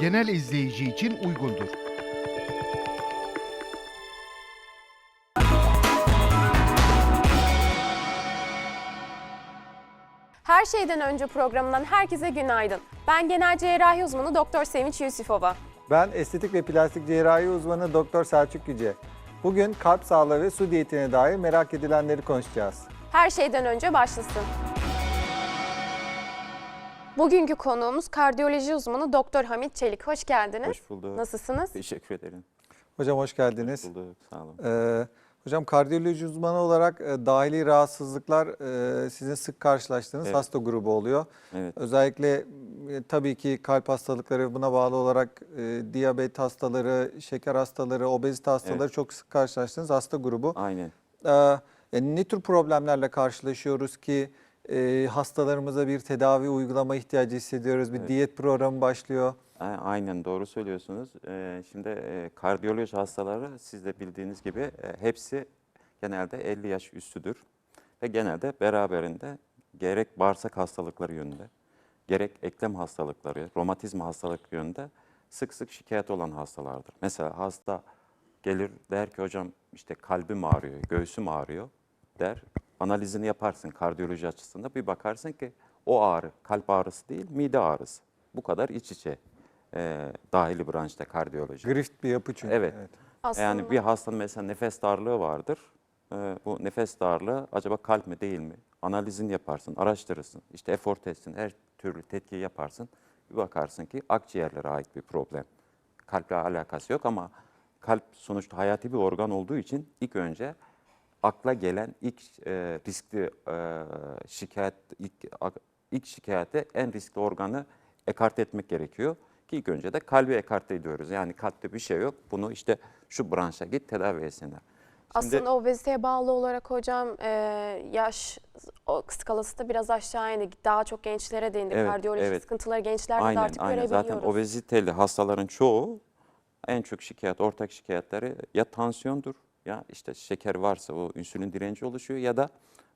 genel izleyici için uygundur. Her şeyden önce programından herkese günaydın. Ben genel cerrahi uzmanı Doktor Sevinç Yusufova. Ben estetik ve plastik cerrahi uzmanı Doktor Selçuk Yüce. Bugün kalp sağlığı ve su diyetine dair merak edilenleri konuşacağız. Her şeyden önce başlasın. Bugünkü konuğumuz kardiyoloji uzmanı Doktor Hamit Çelik. Hoş geldiniz. Hoş bulduk. Nasılsınız? Teşekkür ederim. Hocam hoş geldiniz. Hoş bulduk. Sağ olun. Ee, hocam kardiyoloji uzmanı olarak e, dahili rahatsızlıklar e, sizin sık karşılaştığınız Evet. hasta grubu oluyor. Evet. Özellikle e, tabii ki kalp hastalıkları ve buna bağlı olarak e, diyabet hastaları, şeker hastaları, obezite hastaları Evet. çok sık karşılaştığınız hasta grubu. Aynen. Ee, yani ne tür problemlerle karşılaşıyoruz ki e, hastalarımıza bir tedavi uygulama ihtiyacı hissediyoruz? Bir Evet. diyet programı başlıyor. Aynen doğru söylüyorsunuz. Ee, şimdi e, kardiyoloji hastaları siz de bildiğiniz gibi e, hepsi genelde 50 yaş üstüdür. Ve genelde beraberinde gerek bağırsak hastalıkları yönünde, gerek eklem hastalıkları, romatizma hastalık yönünde sık sık şikayet olan hastalardır. Mesela hasta gelir der ki hocam işte kalbim ağrıyor, göğsüm ağrıyor der. Analizini yaparsın kardiyoloji açısından bir bakarsın ki o ağrı kalp ağrısı değil mide ağrısı. Bu kadar iç içe e, dahili branşta kardiyoloji. Grift bir yapı çünkü. Evet. Aslında Yani bir hastanın mesela nefes darlığı vardır. Ee, bu nefes darlığı acaba kalp mi değil mi? Analizini yaparsın, araştırırsın. İşte efor testini, her türlü tetkiyi yaparsın. Bir bakarsın ki akciğerlere ait bir problem. Kalple alakası yok ama kalp sonuçta hayati bir organ olduğu için ilk önce akla gelen ilk e, riskli e, şikayet, ilk, ilk şikayete en riskli organı ekarte etmek gerekiyor. Ki ilk önce de kalbi ekarte ediyoruz. Yani kalpte bir şey yok. Bunu işte şu branşa git tedavi etsinler. Şimdi- aslında obeziteye bağlı olarak hocam e, yaş o skalası da biraz aşağı indi. Daha çok gençlere değindi. Evet, Kardiyoloji evet. sıkıntıları gençlerde de Aynen, artık aynen. görebiliyoruz. Zaten obeziteli hastaların çoğu en çok şikayet, ortak şikayetleri ya tansiyondur ya işte şeker varsa o insülin direnci oluşuyor ya da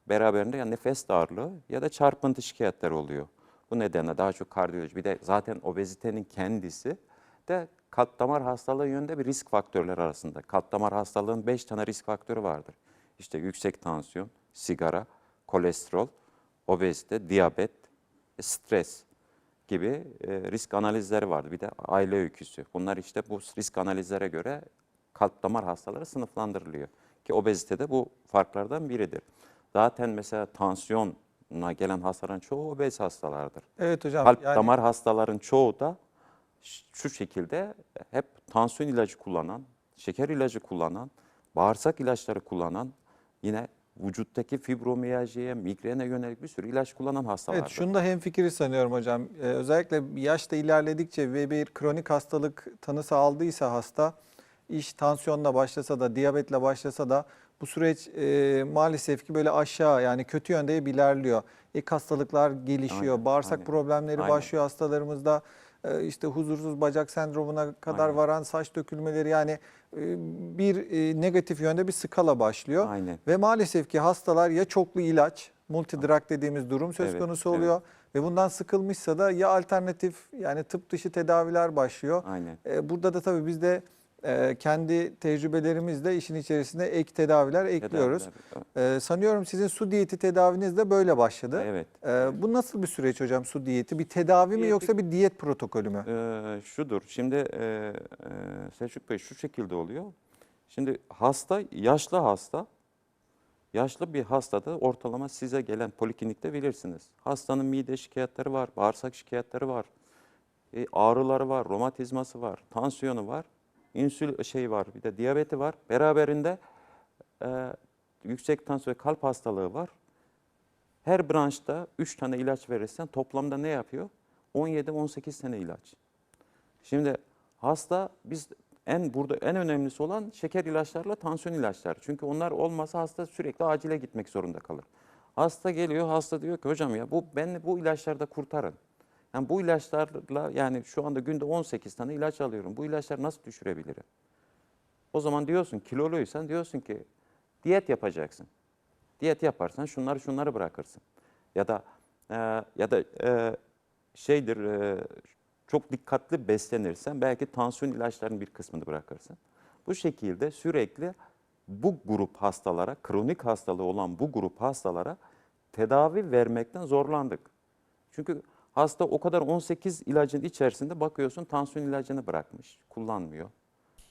beraberinde ya nefes darlığı ya da çarpıntı şikayetleri oluyor. Bu nedenle daha çok kardiyoloji. Bir de zaten obezitenin kendisi de kalp damar hastalığı yönünde bir risk faktörleri arasında. Kalp damar hastalığının 5 tane risk faktörü vardır. İşte yüksek tansiyon, sigara, kolesterol, obezite, diyabet, stres gibi e, risk analizleri vardı. Bir de aile öyküsü. Bunlar işte bu risk analizlere göre kalp damar hastaları sınıflandırılıyor. Ki obezite de bu farklardan biridir. Zaten mesela tansiyona gelen hastaların çoğu obez hastalardır. Evet hocam. Kalp yani damar hastaların çoğu da şu şekilde hep tansiyon ilacı kullanan, şeker ilacı kullanan, bağırsak ilaçları kullanan, yine vücuttaki fibromiyaljiye, migrene yönelik bir sürü ilaç kullanan hastalardır. Evet şunu da hemfikiri sanıyorum hocam. Ee, özellikle yaşta ilerledikçe ve bir kronik hastalık tanısı aldıysa hasta, iş tansiyonla başlasa da, diyabetle başlasa da bu süreç e, maalesef ki böyle aşağı yani kötü yönde ilerliyor. Ek hastalıklar gelişiyor, Aynen, bağırsak aynen. problemleri Aynen. başlıyor hastalarımızda. Ee, işte huzursuz bacak sendromuna kadar Aynen. varan saç dökülmeleri yani e, bir e, negatif yönde bir skala başlıyor. Aynen. Ve maalesef ki hastalar ya çoklu ilaç, multidrug dediğimiz durum söz Evet, konusu evet. oluyor. Ve bundan sıkılmışsa da ya alternatif yani tıp dışı tedaviler başlıyor. Aynen. E, burada da tabii biz de e, kendi tecrübelerimizle işin içerisine ek tedaviler ekliyoruz. Tedaviler, E, sanıyorum sizin su diyeti tedaviniz de böyle başladı. Evet. E, bu nasıl bir süreç hocam su diyeti? Bir tedavi mi Diyeti- yoksa bir diyet protokolü mü? Ee, şudur, şimdi e, e, Selçuk Bey şu şekilde oluyor. Şimdi hasta, yaşlı hasta, yaşlı bir hastada ortalama size gelen poliklinikte bilirsiniz. Hastanın mide şikayetleri var, bağırsak şikayetleri var, e, ağrıları var, romatizması var, tansiyonu var, insül şey var, bir de diyabeti var. Beraberinde e, yüksek tansiyon ve kalp hastalığı var. Her branşta 3 tane ilaç verirsen toplamda ne yapıyor? 17-18 tane ilaç. Şimdi hasta biz en burada en önemlisi olan şeker ilaçlarla tansiyon ilaçları. Çünkü onlar olmasa hasta sürekli acile gitmek zorunda kalır. Hasta geliyor, hasta diyor ki hocam ya bu beni bu ilaçlarda kurtarın. Yani bu ilaçlarla yani şu anda günde 18 tane ilaç alıyorum. Bu ilaçları nasıl düşürebilirim? O zaman diyorsun kiloluysan diyorsun ki diyet yapacaksın. Diyet yaparsan şunları şunları bırakırsın. Ya da e, ya da e, şeydir e, çok dikkatli beslenirsen belki tansiyon ilaçlarının bir kısmını bırakırsın. Bu şekilde sürekli bu grup hastalara, kronik hastalığı olan bu grup hastalara tedavi vermekten zorlandık. Çünkü hasta o kadar 18 ilacın içerisinde bakıyorsun tansiyon ilacını bırakmış, kullanmıyor.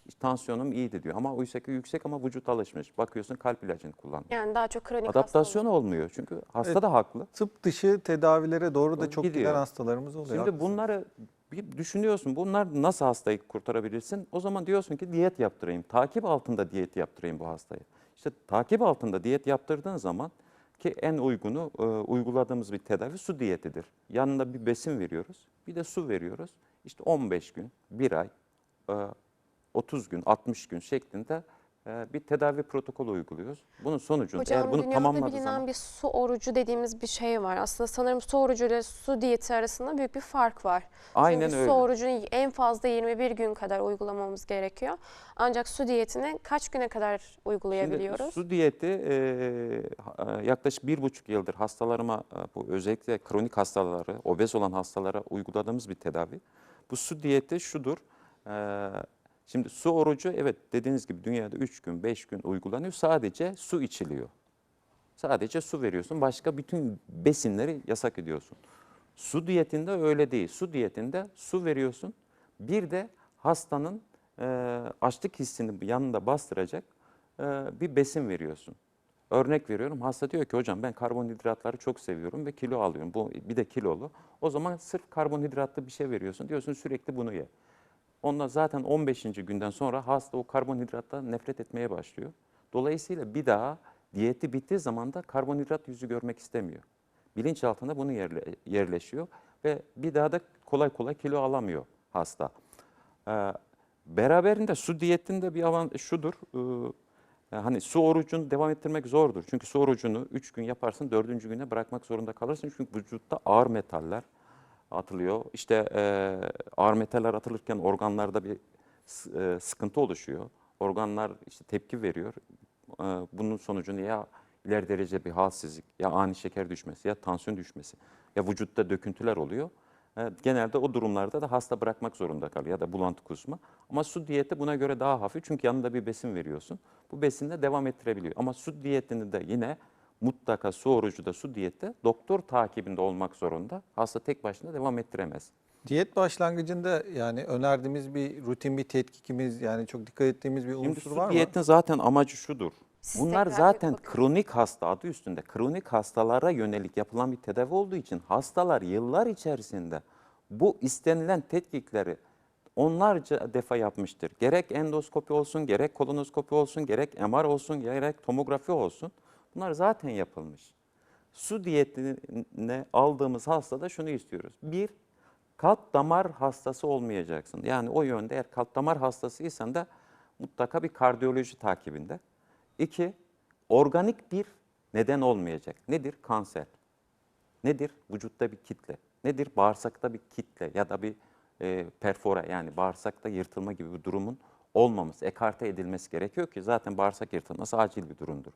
İşte tansiyonum iyiydi diyor ama oysa ki yüksek ama vücut alışmış. Bakıyorsun kalp ilacını kullanmıyor. Yani daha çok kronik Adaptasyon olmuyor çünkü hasta Evet. da haklı. Tıp dışı tedavileri doğru da çok gidiyor. giden hastalarımız oluyor. Şimdi haklısın. bunları bir düşünüyorsun. Bunlar nasıl hastayı kurtarabilirsin? O zaman diyorsun ki diyet yaptırayım. Takip altında diyet yaptırayım bu hastayı. İşte takip altında diyet yaptırdığın zaman ki en uygunu e, uyguladığımız bir tedavi su diyetidir. Yanında bir besin veriyoruz. Bir de su veriyoruz. İşte 15 gün, 1 ay, e, 30 gün, 60 gün şeklinde bir tedavi protokolü uyguluyoruz. Bunun sonucunda Hocam eğer bunu tamamladığı bilinen zaman bir su orucu dediğimiz bir şey var. Aslında sanırım su orucu ile su diyeti arasında büyük bir fark var. aynen Çünkü öyle. su orucunu en fazla 21 gün kadar uygulamamız gerekiyor. Ancak su diyetini kaç güne kadar uygulayabiliyoruz? Şimdi su diyeti e, e, yaklaşık bir buçuk yıldır hastalarıma e, bu özellikle kronik hastaları, obez olan hastalara uyguladığımız bir tedavi. Bu su diyeti şudur. e, şimdi su orucu evet dediğiniz gibi dünyada 3 gün 5 gün uygulanıyor. Sadece su içiliyor. Sadece su veriyorsun. Başka bütün besinleri yasak ediyorsun. Su diyetinde öyle değil. Su diyetinde su veriyorsun. Bir de hastanın e, açlık hissini yanında bastıracak e, bir besin veriyorsun. Örnek veriyorum hasta diyor ki hocam ben karbonhidratları çok seviyorum ve kilo alıyorum. Bu bir de kilolu. O zaman sırf karbonhidratlı bir şey veriyorsun. Diyorsun sürekli bunu ye. Ondan zaten 15. günden sonra hasta o karbonhidrattan nefret etmeye başlıyor. Dolayısıyla bir daha diyeti bittiği zaman da karbonhidrat yüzü görmek istemiyor. Bilinçaltında bunu yerle, yerleşiyor ve bir daha da kolay kolay kilo alamıyor hasta. Ee, beraberinde su diyetinde bir avant şudur. e, hani su orucunu devam ettirmek zordur. Çünkü su orucunu 3 gün yaparsın, 4. güne bırakmak zorunda kalırsın. Çünkü vücutta ağır metaller atılıyor. İşte e, ağır metaller atılırken organlarda bir e, sıkıntı oluşuyor. Organlar işte tepki veriyor. E, bunun sonucunda ya ileri derece bir halsizlik, ya ani şeker düşmesi, ya tansiyon düşmesi, ya vücutta döküntüler oluyor. E, genelde o durumlarda da hasta bırakmak zorunda kalıyor ya da bulantı kusma. Ama su diyeti buna göre daha hafif çünkü yanında bir besin veriyorsun. Bu besinle devam ettirebiliyor. Ama su diyetini de yine mutlaka su orucu da su diyeti doktor takibinde olmak zorunda. Hasta tek başına devam ettiremez. Diyet başlangıcında yani önerdiğimiz bir rutin bir tetkikimiz yani çok dikkat ettiğimiz bir Şimdi unsur su var mı? diyetin zaten amacı şudur. Siz Bunlar zaten kronik hasta adı üstünde. Kronik hastalara yönelik yapılan bir tedavi olduğu için hastalar yıllar içerisinde bu istenilen tetkikleri onlarca defa yapmıştır. Gerek endoskopi olsun, gerek kolonoskopi olsun, gerek MR olsun, gerek tomografi olsun. Bunlar zaten yapılmış. Su diyetine aldığımız hastada şunu istiyoruz. Bir, kalp damar hastası olmayacaksın. Yani o yönde eğer kalp damar hastasıysan da mutlaka bir kardiyoloji takibinde. İki, organik bir neden olmayacak. Nedir? Kanser. Nedir? Vücutta bir kitle. Nedir? Bağırsakta bir kitle ya da bir e, perfora yani bağırsakta yırtılma gibi bir durumun olmaması, ekarte edilmesi gerekiyor ki zaten bağırsak yırtılması acil bir durumdur.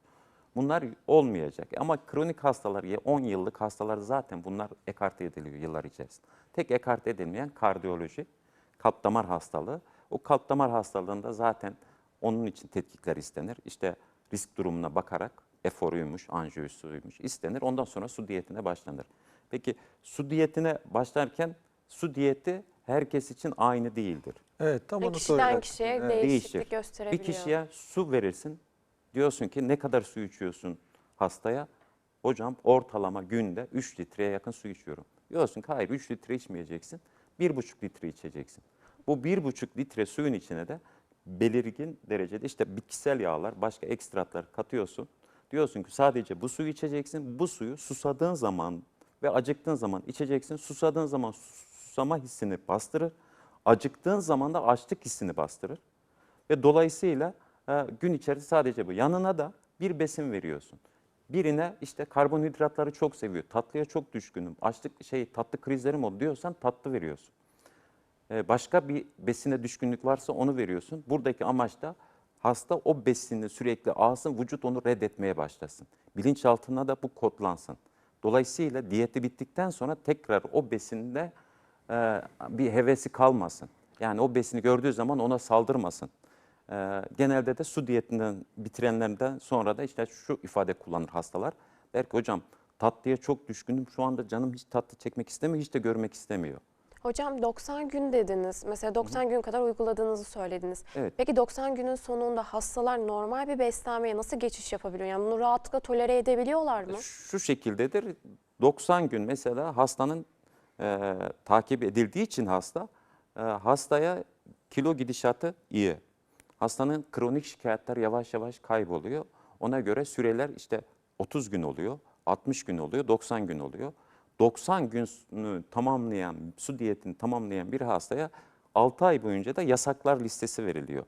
Bunlar olmayacak ama kronik hastalar, ya 10 yıllık hastalar zaten bunlar ekarte ediliyor yıllar içerisinde. Tek ekarte edilmeyen kardiyoloji, kalp damar hastalığı. O kalp damar hastalığında zaten onun için tetkikler istenir. İşte risk durumuna bakarak eforuymuş, anjiyosuymuş istenir. Ondan sonra su diyetine başlanır. Peki su diyetine başlarken su diyeti herkes için aynı değildir. Evet tam Yani onu kişiden soracaktım. kişiye Evet. değişiklik Değişir. gösterebiliyor. Bir kişiye su verirsin. Diyorsun ki ne kadar su içiyorsun hastaya? Hocam ortalama günde 3 litreye yakın su içiyorum. Diyorsun ki hayır 3 litre içmeyeceksin. 1,5 litre içeceksin. Bu 1,5 litre suyun içine de belirgin derecede işte bitkisel yağlar, başka ekstratlar katıyorsun. Diyorsun ki sadece bu suyu içeceksin. Bu suyu susadığın zaman ve acıktığın zaman içeceksin. Susadığın zaman susama hissini bastırır. Acıktığın zaman da açlık hissini bastırır. Ve dolayısıyla gün içerisinde sadece bu. Yanına da bir besin veriyorsun. Birine işte karbonhidratları çok seviyor, tatlıya çok düşkünüm, açlık şey tatlı krizlerim oldu diyorsan tatlı veriyorsun. E, başka bir besine düşkünlük varsa onu veriyorsun. Buradaki amaç da hasta o besini sürekli alsın, vücut onu reddetmeye başlasın. Bilinçaltına da bu kodlansın. Dolayısıyla diyeti bittikten sonra tekrar o besinde e, bir hevesi kalmasın. Yani o besini gördüğü zaman ona saldırmasın. E, genelde de su diyetinden bitirenlerden sonra da işte şu ifade kullanır hastalar. Der ki hocam tatlıya çok düşkünüm şu anda canım hiç tatlı çekmek istemiyor hiç de görmek istemiyor. Hocam 90 gün dediniz. Mesela 90 gün kadar uyguladığınızı söylediniz. Evet. Peki 90 günün sonunda hastalar normal bir beslenmeye nasıl geçiş yapabiliyor? Yani bunu rahatlıkla tolere edebiliyorlar mı? Şu şekildedir 90 gün mesela hastanın e, takip edildiği için hasta e, hastaya kilo gidişatı iyi. Hastanın kronik şikayetler yavaş yavaş kayboluyor. Ona göre süreler işte 30 gün oluyor, 60 gün oluyor, 90 gün oluyor. 90 günü tamamlayan, su diyetini tamamlayan bir hastaya 6 ay boyunca da yasaklar listesi veriliyor.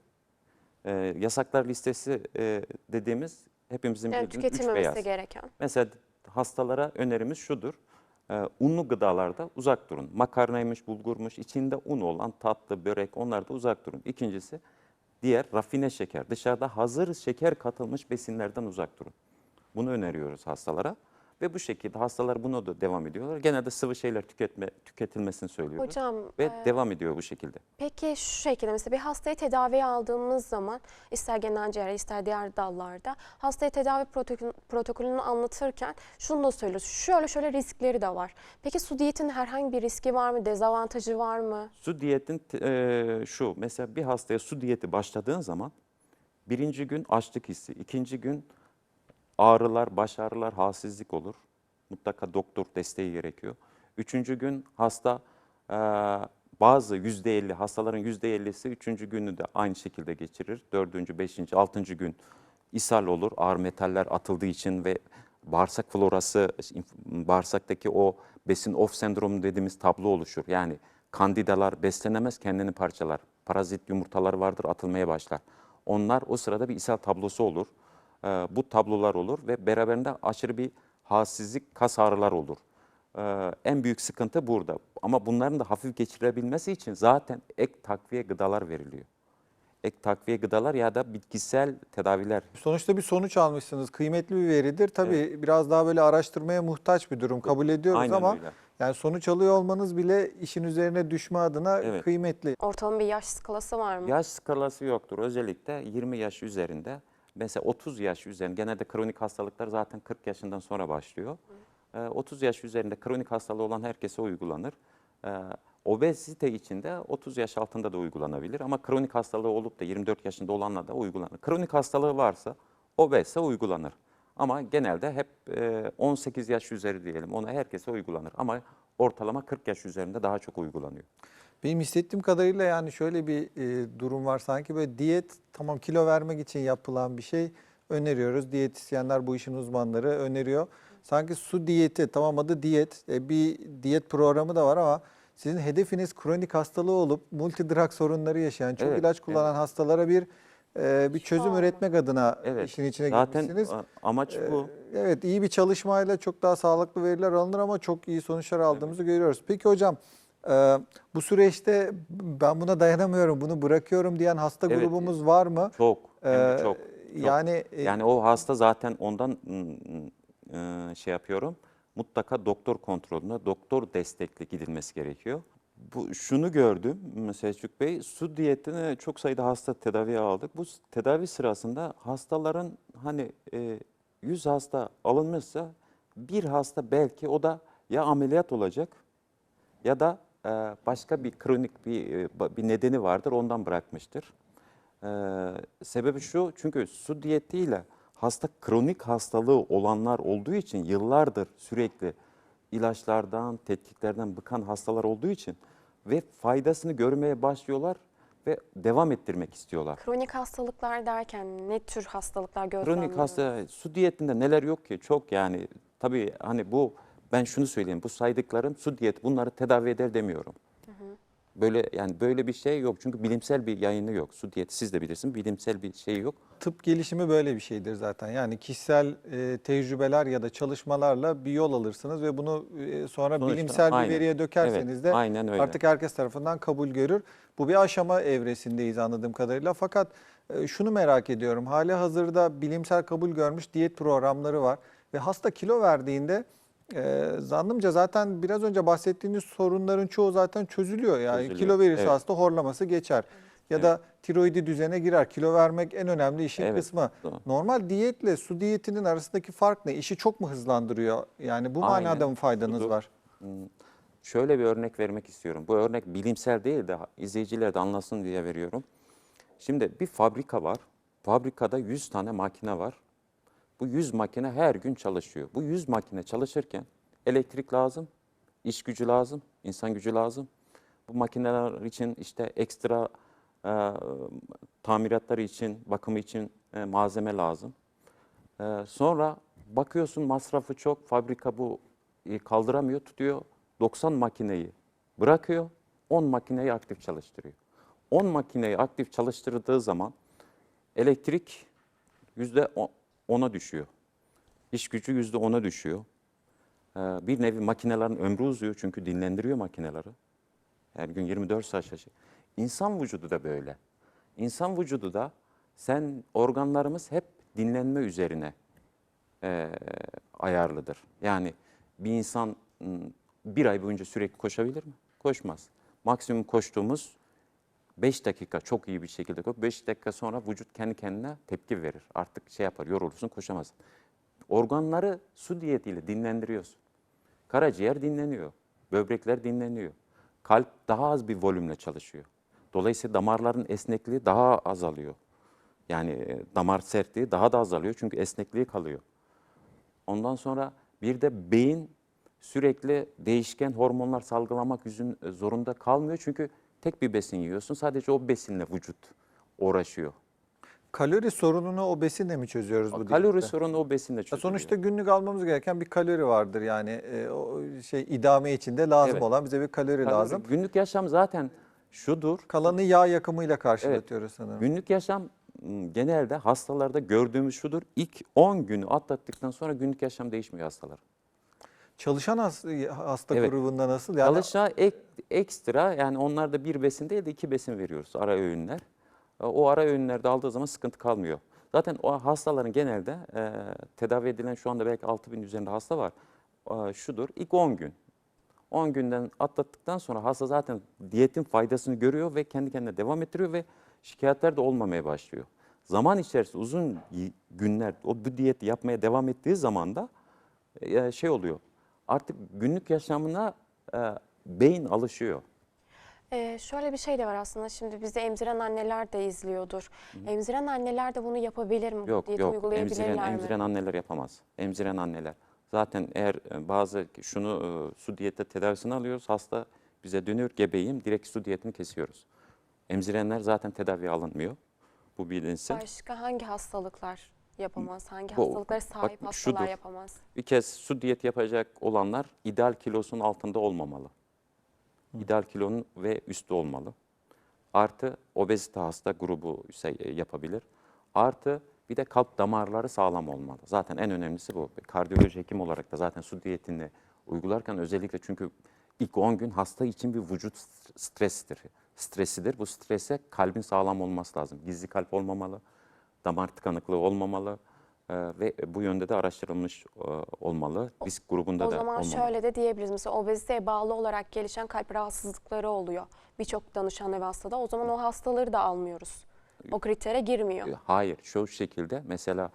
E, yasaklar listesi e, dediğimiz hepimizin Yani bildiği üç beyaz. gereken. Mesela hastalara önerimiz şudur. Ee, unlu gıdalarda uzak durun. Makarnaymış, bulgurmuş, içinde un olan tatlı, börek onlarda uzak durun. İkincisi diğer rafine şeker. Dışarıda hazır şeker katılmış besinlerden uzak durun. Bunu öneriyoruz hastalara. Ve bu şekilde hastalar bunu da devam ediyorlar. Genelde sıvı şeyler tüketme, tüketilmesini söylüyoruz. Hocam Ve e, devam ediyor bu şekilde. Peki şu şekilde mesela bir hastayı tedaviye aldığımız zaman ister genel cerrahi ister diğer dallarda hastaya tedavi protokol- protokolünü anlatırken şunu da söylüyoruz. Şöyle şöyle riskleri de var. Peki su diyetinin herhangi bir riski var mı? Dezavantajı var mı? Su diyetin eee, şu, mesela bir hastaya su diyeti başladığın zaman birinci gün açlık hissi, ikinci gün ağrılar, baş ağrılar, halsizlik olur. Mutlaka doktor desteği gerekiyor. Üçüncü gün hasta eee, bazı yüzde elli, hastaların yüzde ellisi üçüncü günü de aynı şekilde geçirir. Dördüncü, beşinci, altıncı gün ishal olur. Ağır metaller atıldığı için ve bağırsak florası, bağırsaktaki o besin off sendromu dediğimiz tablo oluşur. Yani kandidalar beslenemez, kendini parçalar. Parazit yumurtalar vardır, atılmaya başlar. Onlar o sırada bir ishal tablosu olur. Ee, bu tablolar olur ve beraberinde aşırı bir halsizlik, kas ağrılar olur. Ee, en büyük sıkıntı burada. Ama bunların da hafif geçirebilmesi için zaten ek takviye gıdalar veriliyor. Ek takviye gıdalar ya da bitkisel tedaviler Sonuçta bir sonuç almışsınız. Kıymetli bir veridir. Tabii biraz daha böyle araştırmaya muhtaç bir durum. Kabul ediyoruz Aynen ama öyle. yani sonuç alıyor olmanız bile işin üzerine düşme adına Evet. kıymetli. Ortalama bir yaş skalası var mı? Yaş skalası yoktur. Özellikle 20 yaş üzerinde. Mesela 30 yaş üzerinde genelde kronik hastalıklar zaten 40 yaşından sonra başlıyor. Ee, 30 yaş üzerinde kronik hastalığı olan herkese uygulanır. Ee, obezite için de 30 yaş altında da uygulanabilir ama kronik hastalığı olup da 24 yaşında olanla da uygulanır. Kronik hastalığı varsa obezse uygulanır. Ama genelde hep e, 18 yaş üzeri diyelim ona herkese uygulanır. Ama ortalama 40 yaş üzerinde daha çok uygulanıyor. Benim hissettiğim kadarıyla yani şöyle bir e, durum var sanki böyle diyet tamam kilo vermek için yapılan bir şey öneriyoruz. Diyetisyenler bu işin uzmanları öneriyor. Sanki su diyeti tamam adı diyet e, bir diyet programı da var ama sizin hedefiniz kronik hastalığı olup multidrug sorunları yaşayan çok Evet, ilaç kullanan hastalara bir e, bir çözüm üretmek adına Evet. işin içine Zaten girmişsiniz. a- amaç Ee, bu. Evet iyi bir çalışmayla çok daha sağlıklı veriler alınır ama çok iyi sonuçlar aldığımızı görüyoruz. Peki hocam e, bu süreçte ben buna dayanamıyorum bunu bırakıyorum diyen hasta Evet. grubumuz var mı? Çok, Ee, çok. Yani, e, Yani o hasta zaten ondan ım, e, şey yapıyorum. Mutlaka doktor kontrolüne, doktor destekli gidilmesi gerekiyor. Bu şunu gördüm Selçuk Bey, su diyetine çok sayıda hasta tedaviye aldık. Bu tedavi sırasında hastaların hani e, 100 hasta alınmışsa bir hasta belki o da ya ameliyat olacak ya da e, başka bir kronik bir e, bir nedeni vardır ondan bırakmıştır. E, sebebi şu çünkü su diyetiyle hasta kronik hastalığı olanlar olduğu için yıllardır sürekli ilaçlardan, tetkiklerden bıkan hastalar olduğu için ve faydasını görmeye başlıyorlar ve devam ettirmek istiyorlar. Kronik hastalıklar derken ne tür hastalıklar Kronik gözlemliyoruz? hasta su diyetinde neler yok ki çok yani tabii hani bu ben şunu söyleyeyim bu saydıklarım su diyet bunları tedavi eder demiyorum. Böyle yani böyle bir şey yok çünkü bilimsel bir yayını yok. Su diyeti siz de bilirsiniz bilimsel bir şey yok. tıp gelişimi böyle bir şeydir zaten. Yani kişisel e, tecrübeler ya da çalışmalarla bir yol alırsınız ve bunu e, sonra Sonuçta bilimsel bir aynen. veriye dökerseniz Evet, de aynen öyle. artık herkes tarafından kabul görür. Bu bir aşama evresindeyiz anladığım kadarıyla. Fakat e, şunu merak ediyorum. Hali hazırda bilimsel kabul görmüş diyet programları var ve hasta kilo verdiğinde Ee, zannımca zaten biraz önce bahsettiğiniz sorunların çoğu zaten çözülüyor. Yani Çözülüyor, kilo verirse evet. hasta horlaması geçer. Ya da tiroidi düzene girer. Kilo vermek en önemli işin Evet, kısmı. doğru. Normal diyetle su diyetinin arasındaki fark ne? İşi çok mu hızlandırıyor? Yani bu Aynen, manada mı faydanız şudur. var? Şöyle bir örnek vermek istiyorum. Bu örnek bilimsel değil de izleyiciler de anlasın diye veriyorum. Şimdi bir fabrika var. Fabrikada 100 tane makine var. Bu 100 makine her gün çalışıyor. Bu 100 makine çalışırken elektrik lazım, iş gücü lazım, insan gücü lazım. Bu makineler için işte ekstra e, tamiratları için, bakımı için e, malzeme lazım. Ee, sonra bakıyorsun masrafı çok, fabrika bu e, kaldıramıyor, tutuyor. 90 makineyi bırakıyor, 10 makineyi aktif çalıştırıyor. 10 makineyi aktif çalıştırdığı zaman elektrik yüzde 10'a düşüyor. İş gücü yüzde 10'a düşüyor. Ee, bir nevi makinelerin ömrü uzuyor çünkü dinlendiriyor makineleri. Her gün 24 saat çalışıyor. İnsan vücudu da böyle. İnsan vücudu da sen organlarımız hep dinlenme üzerine eee, ayarlıdır. Yani bir insan m, bir ay boyunca sürekli koşabilir mi? Koşmaz. Maksimum koştuğumuz 5 dakika çok iyi bir şekilde koş. 5 dakika sonra vücut kendi kendine tepki verir. Artık şey yapar, yorulursun, koşamazsın. Organları su diyetiyle dinlendiriyorsun. Karaciğer dinleniyor, böbrekler dinleniyor. Kalp daha az bir volümle çalışıyor. Dolayısıyla damarların esnekliği daha azalıyor. Yani e, damar sertliği daha da azalıyor çünkü esnekliği kalıyor. Ondan sonra bir de beyin sürekli değişken hormonlar salgılamak yüzün e, zorunda kalmıyor. Çünkü tek bir besin yiyorsun. Sadece o besinle vücut uğraşıyor. Kalori sorununu o besinle mi çözüyoruz bu Kalori diyette? sorunu o besinle çözülüyor. Sonuçta günlük almamız gereken bir kalori vardır yani e, o şey idame içinde lazım Evet. olan bize bir kalori Kalori- lazım. Günlük yaşam zaten şudur. Kalanı yağ yakımıyla karşılatıyoruz sanırım. Günlük yaşam m, genelde hastalarda gördüğümüz şudur. İlk 10 günü atlattıktan sonra günlük yaşam değişmiyor hastalar. Çalışan hasta, hasta Evet. grubunda nasıl? Yani Çalışa ek, ekstra yani onlarda bir besin değil de iki besin veriyoruz ara öğünler. E, O ara öğünlerde aldığı zaman sıkıntı kalmıyor. Zaten o hastaların genelde e, tedavi edilen şu anda belki 6000 üzerinde hasta var. E, şudur ilk 10 gün. 10 günden atlattıktan sonra hasta zaten diyetin faydasını görüyor ve kendi kendine devam ettiriyor ve şikayetler de olmamaya başlıyor. Zaman içerisinde uzun y- günler o bu diyeti yapmaya devam ettiği zaman da e, şey oluyor. Artık günlük yaşamına e, beyin alışıyor. Ee, şöyle bir şey de var aslında şimdi bizi emziren anneler de izliyordur. Emziren anneler de bunu yapabilir mi? Yok diyeti yok emziren, mi? emziren anneler yapamaz. Emziren anneler. Zaten eğer e, bazı şunu e, su diyette tedavisini alıyoruz hasta bize dönüyor gebeyim direkt su diyetini kesiyoruz. Emzirenler zaten tedavi alınmıyor. Bu bilinsin. Başka hangi hastalıklar yapamaz? Hangi Bu- hastalıklara sahip bak hastalar şudur. yapamaz? Bir kez su diyeti yapacak olanlar ideal kilosunun altında olmamalı. İdeal kilonun ve üstü olmalı. Artı obezite hasta grubu şey, e, yapabilir. Artı bir de kalp damarları sağlam olmalı. Zaten en önemlisi bu. Kardiyoloji hekim olarak da zaten su diyetini uygularken özellikle çünkü ilk 10 gün hasta için bir vücut stresidir. Stresidir. Bu strese kalbin sağlam olması lazım. Gizli kalp olmamalı, damar tıkanıklığı olmamalı e, ve bu yönde de araştırılmış e, olmalı. Risk grubunda O da zaman olmalı. şöyle de diyebiliriz. Mesela obeziteye bağlı olarak gelişen kalp rahatsızlıkları oluyor. Birçok danışan ve hastada. O zaman o hastaları da almıyoruz. O kritere girmiyor. E, Hayır, şu şekilde mesela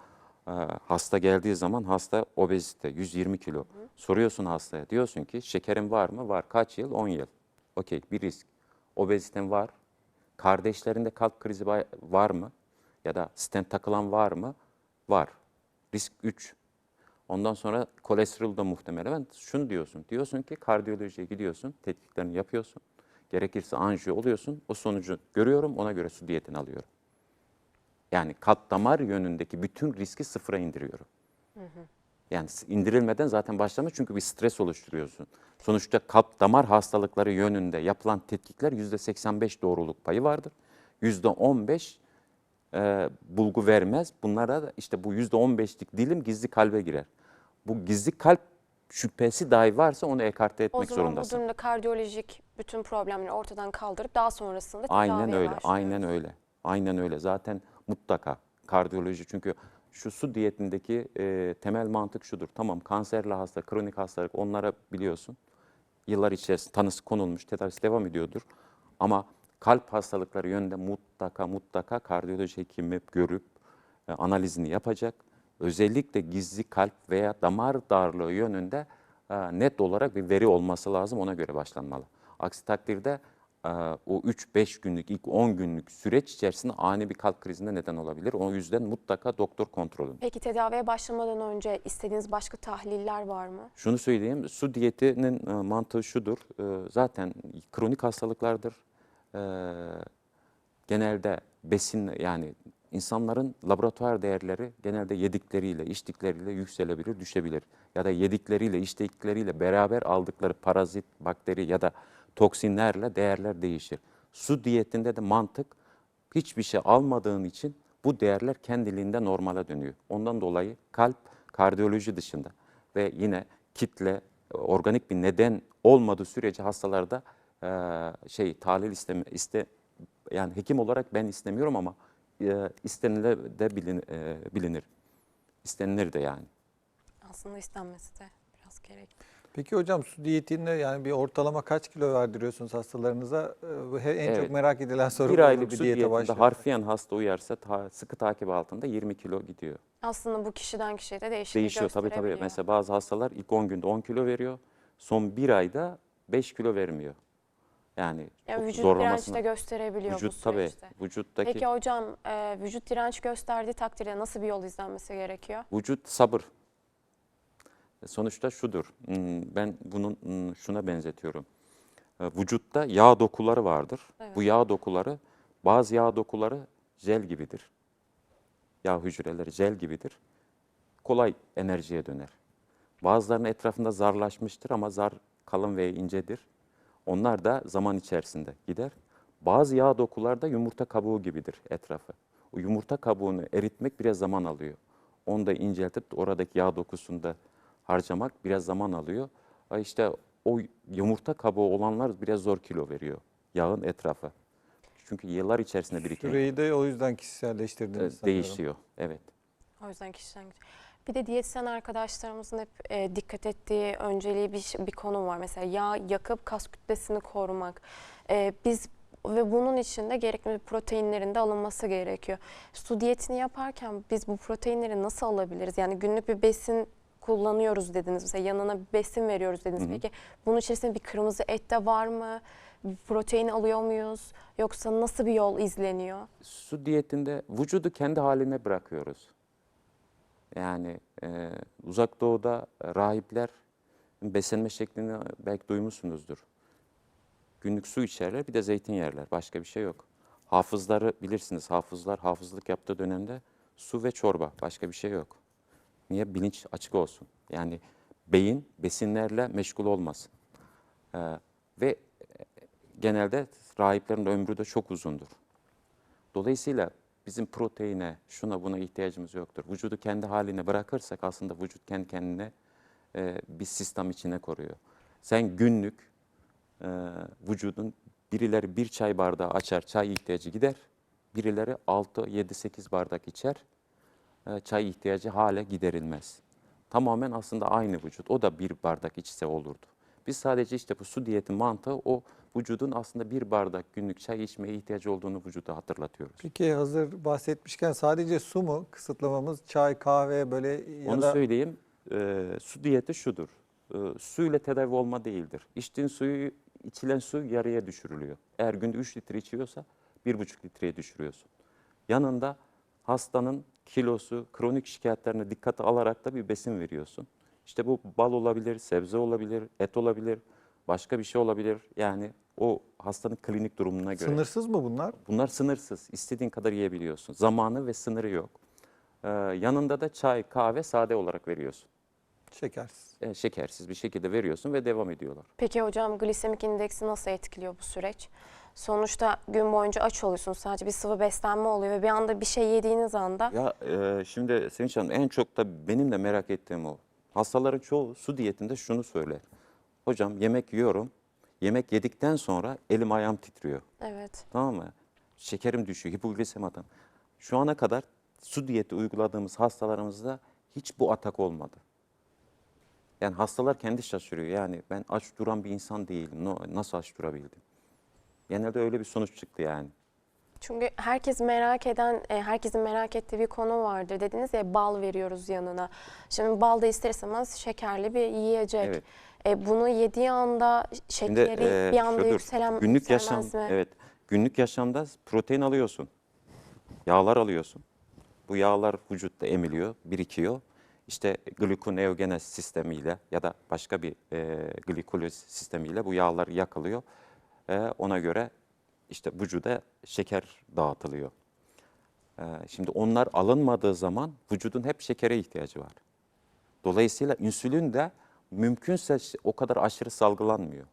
hasta geldiği zaman hasta obezite 120 kilo. Soruyorsun hastaya diyorsun ki şekerin var mı? Var. Kaç yıl? 10 yıl. Okey bir risk. Obeziten var. Kardeşlerinde kalp krizi va- var mı? Ya da stent takılan var mı? Var. Risk 3. Ondan sonra kolesterol da muhtemelen şunu diyorsun. Diyorsun ki kardiyolojiye gidiyorsun, tetkiklerini yapıyorsun. Gerekirse anjiyo oluyorsun. O sonucu görüyorum, ona göre su diyetini alıyorum. Yani kalp damar yönündeki bütün riski sıfıra indiriyorum. Yani s- indirilmeden zaten başlamış çünkü bir stres oluşturuyorsun. Sonuçta kalp damar hastalıkları yönünde yapılan tetkikler %85 doğruluk payı vardır. %15 e, bulgu vermez. Bunlara da işte bu %15'lik dilim gizli kalbe girer. Bu gizli kalp şüphesi dahi varsa onu ekarte O etmek zaman bu zorundasın. durumda kardiyolojik bütün problemleri ortadan kaldırıp daha sonrasında Aynen öyle, başlıyoruz. aynen öyle. Aynen öyle. Zaten mutlaka kardiyoloji çünkü şu su diyetindeki e, temel mantık şudur. Tamam kanserli hasta, kronik hastalık onlara biliyorsun. Yıllar içerisinde tanısı konulmuş, tedavisi devam ediyordur. Ama kalp hastalıkları yönünde mutlaka mutlaka kardiyoloji hekimi görüp e, analizini yapacak. Özellikle gizli kalp veya damar darlığı yönünde e, net olarak bir veri olması lazım. Ona göre başlanmalı. Aksi takdirde e, o 3-5 günlük, ilk 10 günlük süreç içerisinde ani bir kalp krizine neden olabilir. O yüzden mutlaka doktor kontrolü. Peki tedaviye başlamadan önce istediğiniz başka tahliller var mı? Şunu söyleyeyim, su diyetinin e, mantığı şudur. E, Zaten kronik hastalıklardır. E, Genelde besin yani insanların laboratuvar değerleri genelde yedikleriyle, içtikleriyle yükselebilir, düşebilir. Ya da yedikleriyle, içtikleriyle beraber aldıkları parazit, bakteri ya da toksinlerle değerler değişir. Su diyetinde de mantık hiçbir şey almadığın için bu değerler kendiliğinden normale dönüyor. Ondan dolayı kalp kardiyoloji dışında ve yine kitle organik bir neden olmadığı sürece hastalarda eee, şey tahlil isteme iste yani hekim olarak ben istemiyorum ama eee istenile de bilin, eee, bilinir. İstenilir de yani. Aslında istenmesi de biraz gerekli. Peki hocam su diyetinde yani bir ortalama kaç kilo verdiriyorsunuz hastalarınıza? Ee, en Evet. çok merak edilen soru bir bu. aylık su su diyete diyetinde başlıyor. harfiyen hasta uyarsa ta- sıkı takip altında 20 kilo gidiyor. Aslında bu kişiden kişiye de değişiklik Değişiyor tabii tabii. Mesela bazı hastalar ilk 10 günde 10 kilo veriyor. Son bir ayda 5 kilo vermiyor. Yani çok vücut zorlamasına. de gösterebiliyor bu Vücut tabii. süreçte. Vücuttaki Peki hocam e, vücut direnç gösterdiği takdirde nasıl bir yol izlenmesi gerekiyor? vücut sabır. Sonuçta şudur. hmm, Ben bunun hmm, şuna benzetiyorum. E, Vücutta yağ dokuları vardır. Bu yağ dokuları bazı yağ dokuları jel gibidir. Yağ hücreleri jel gibidir. Kolay enerjiye döner. Bazılarının etrafında zarlaşmıştır ama zar kalın ve incedir. Onlar da zaman içerisinde gider. Bazı yağ dokular da yumurta kabuğu gibidir etrafı. O yumurta kabuğunu eritmek biraz zaman alıyor. Onu da inceltip oradaki yağ dokusunu da harcamak biraz zaman alıyor. Ay İşte o yumurta kabuğu olanlar biraz zor kilo veriyor yağın etrafı. Çünkü yıllar içerisinde biriken Süreyi de o yüzden kişiselleştirdiniz sanıyorum. değişiyor. Evet. O yüzden kişiden. Bir de diyetisyen arkadaşlarımızın hep e, dikkat ettiği önceliği bir, bir konu var. Mesela yağ yakıp kas kütlesini korumak. E, biz ve bunun için de gerekli proteinlerin de alınması gerekiyor. Su diyetini yaparken biz bu proteinleri nasıl alabiliriz? Yani günlük bir besin kullanıyoruz dediniz. Mesela yanına bir besin veriyoruz dediniz. Hı hı. Peki bunun içerisinde bir kırmızı et de var mı? Protein alıyor muyuz? Yoksa nasıl bir yol izleniyor? Su diyetinde vücudu kendi haline bırakıyoruz. Yani e, uzak doğuda rahipler beslenme şeklini belki duymuşsunuzdur. Günlük su içerler bir de zeytin yerler. Başka bir şey yok. Hafızları bilirsiniz. Hafızlar hafızlık yaptığı dönemde su ve çorba. Başka bir şey yok. Niye? Bilinç açık olsun. Yani beyin besinlerle meşgul olmasın. E, ve e, genelde rahiplerin ömrü de çok uzundur. Dolayısıyla bizim proteine, şuna buna ihtiyacımız yoktur. Vücudu kendi haline bırakırsak aslında vücut kendi kendine e, bir sistem içine koruyor. Sen günlük e, vücudun birileri bir çay bardağı açar, çay ihtiyacı gider. Birileri 6, 7, 8 bardak içer, e, çay ihtiyacı hale giderilmez. Tamamen aslında aynı vücut. O da bir bardak içse olurdu. Biz sadece işte bu su diyeti mantığı o vücudun aslında bir bardak günlük çay içmeye ihtiyacı olduğunu vücuda hatırlatıyoruz. Peki hazır bahsetmişken sadece su mu kısıtlamamız? Çay, kahve böyle ya Onu da söyleyeyim. e, su diyeti şudur. E, suyla tedavi olma değildir. İçtiğin suyu, içilen su yarıya düşürülüyor. Eğer günde 3 litre içiyorsa 1,5 litreye düşürüyorsun. Yanında hastanın kilosu, kronik şikayetlerine dikkate alarak da bir besin veriyorsun. İşte bu bal olabilir, sebze olabilir, et olabilir, başka bir şey olabilir. Yani o hastanın klinik durumuna göre. sınırsız mı bunlar? Bunlar sınırsız. İstediğin kadar yiyebiliyorsun. Zamanı ve sınırı yok. Ee, yanında da çay, kahve sade olarak veriyorsun. Şekersiz. E, şekersiz bir şekilde veriyorsun ve devam ediyorlar. Peki hocam glisemik indeksi nasıl etkiliyor bu süreç? Sonuçta gün boyunca aç oluyorsunuz. Sadece bir sıvı beslenme oluyor ve bir anda bir şey yediğiniz anda Ya e, şimdi Sevinç Hanım en çok da benim de merak ettiğim o. Hastaların çoğu su diyetinde şunu söyler. Hocam yemek yiyorum. Yemek yedikten sonra elim ayağım titriyor. evet Tamam mı? Şekerim düşüyor, hipoglisemi atam. Şu ana kadar su diyeti uyguladığımız hastalarımızda hiç bu atak olmadı. Yani hastalar kendi şaşırıyor. Yani ben aç duran bir insan değilim. Nasıl aç durabildim? Genelde öyle bir sonuç çıktı yani. Çünkü herkes merak eden, e, herkesin merak ettiği bir konu vardır. Dediniz ya bal veriyoruz yanına. Şimdi bal da ister istemez şekerli bir yiyecek. Evet. E, bunu yediği anda Şimdi, şekeri e, bir anda şudur, yükselen günlük yaşam mi? evet günlük yaşamda protein alıyorsun. Yağlar alıyorsun. Bu yağlar vücutta emiliyor, birikiyor. İşte glikoneogenez sistemiyle ya da başka bir e, glikoliz sistemiyle bu yağlar yakılıyor. E, ona göre işte vücuda şeker dağıtılıyor. E, şimdi onlar alınmadığı zaman vücudun hep şekere ihtiyacı var. Dolayısıyla insülin de mümkünse o kadar aşırı salgılanmıyor.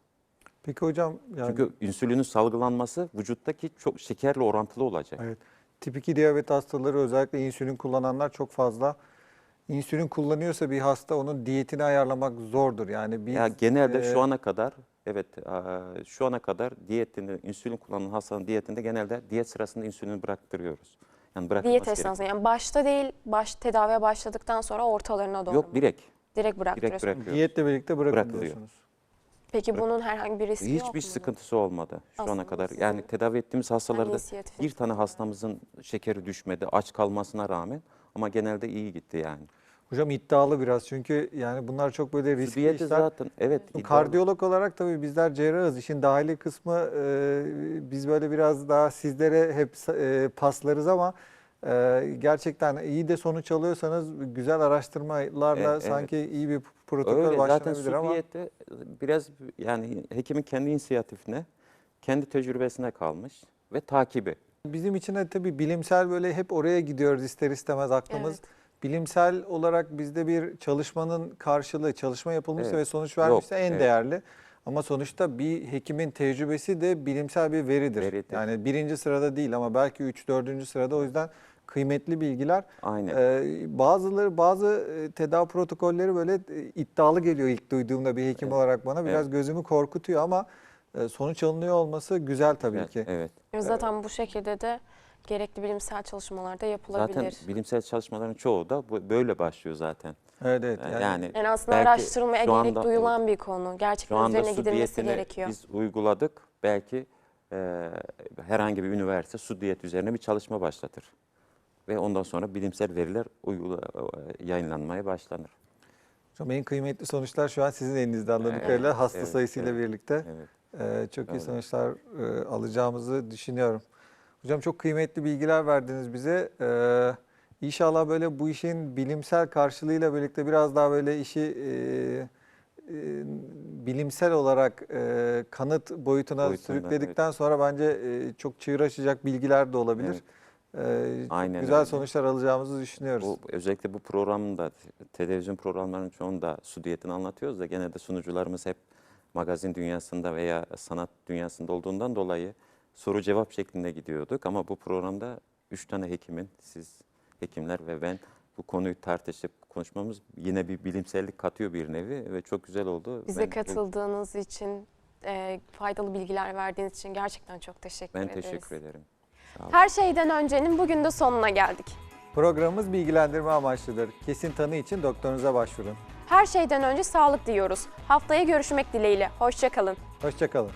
Peki hocam yani Çünkü insülinin salgılanması vücuttaki çok şekerle orantılı olacak. evet, tip 2 diyabet hastaları özellikle insülin kullananlar çok fazla. İnsülin kullanıyorsa bir hasta onun diyetini ayarlamak zordur. Yani biz Ya genelde e, şu ana kadar evet şu ana kadar diyetinde insülin kullanan hastanın diyetinde genelde diyet sırasında insülini bıraktırıyoruz. Yani Diyet esnasında yani başta değil, baş tedaviye başladıktan sonra ortalarına doğru Yok mu? direkt Direkt bıraktırıyorsun. direkt bırakıyoruz. diyetle birlikte bırakın Bırakılıyor. diyorsunuz. Peki bunun herhangi bir riski yok mu? Hiçbir sıkıntısı olmadı şu ana Aslında kadar. sizin Yani tedavi ettiğimiz hastalarda inisiyatif bir tane hastamızın şekeri düşmedi aç kalmasına rağmen ama genelde iyi gitti yani. Hocam iddialı biraz çünkü yani bunlar çok böyle riskli diyeti işler. zaten evet iddialı. Kardiyolog olarak tabii bizler cerrahız. İşin dahili kısmı e, biz böyle biraz daha sizlere hep e, paslarız ama e, gerçekten iyi de sonuç alıyorsanız güzel araştırmalarla Evet, evet. sanki iyi bir protokol Öyle zaten başlanabilir su ama diyeti biraz yani hekimin kendi inisiyatifine, kendi tecrübesine kalmış ve takibi. bizim için de tabii bilimsel böyle hep oraya gidiyoruz ister istemez aklımız. Evet. Bilimsel olarak bizde bir çalışmanın karşılığı, çalışma yapılmışsa Evet. ve sonuç vermişse Yok, en evet. değerli. Ama sonuçta bir hekimin tecrübesi de bilimsel bir veridir. Veridir. Yani birinci sırada değil ama belki üç, dördüncü sırada. O yüzden kıymetli bilgiler. Aynen. Ee, bazıları bazı tedavi protokolleri böyle iddialı geliyor ilk duyduğumda bir hekim olarak bana. Biraz Evet. gözümü korkutuyor ama sonuç alınıyor olması güzel tabii Evet, ki. Evet. Zaten bu şekilde de gerekli bilimsel çalışmalarda yapılabilir. Zaten bilimsel çalışmaların çoğu da böyle başlıyor zaten. Evet evet. Yani, Yani, yani aslında şu gerek anda- duyulan bir konu. şu Gerçekten anda üzerine gidilmesi gerekiyor. biz uyguladık. Belki e, herhangi bir üniversite su diyet üzerine bir çalışma başlatır. Ve ondan sonra bilimsel veriler uygula, e, yayınlanmaya başlanır. Hocam en kıymetli sonuçlar şu an sizin elinizde anladığım Evet, kadarıyla hasta evet, sayısıyla evet. birlikte. Evet. Ee, çok iyi Doğru. sonuçlar e, alacağımızı düşünüyorum. Hocam çok kıymetli bilgiler verdiniz bize. Ee, inşallah böyle bu işin bilimsel karşılığıyla birlikte biraz daha böyle işi e, e, bilimsel olarak e, kanıt boyutuna Boyutunda, sürükledikten sonra bence e, çok çığır açacak bilgiler de olabilir. Evet. Ee, Aynen güzel öyle. sonuçlar alacağımızı düşünüyoruz. Bu, özellikle bu programda, televizyon programlarının çoğunda su diyetini anlatıyoruz da genelde sunucularımız hep magazin dünyasında veya sanat dünyasında olduğundan dolayı soru cevap şeklinde gidiyorduk. Ama bu programda üç tane hekimin, siz hekimler ve ben bu konuyu tartışıp konuşmamız yine bir bilimsellik katıyor bir nevi ve çok güzel oldu. Bize Ben- katıldığınız için, e, faydalı bilgiler verdiğiniz için gerçekten çok teşekkür Ben ederiz. teşekkür ederim. Sağ olun. Her şeyden öncenin bugün de sonuna geldik. Programımız bilgilendirme amaçlıdır. Kesin tanı için doktorunuza başvurun. Her şeyden önce sağlık diyoruz. Haftaya görüşmek dileğiyle. Hoşçakalın. Hoşçakalın.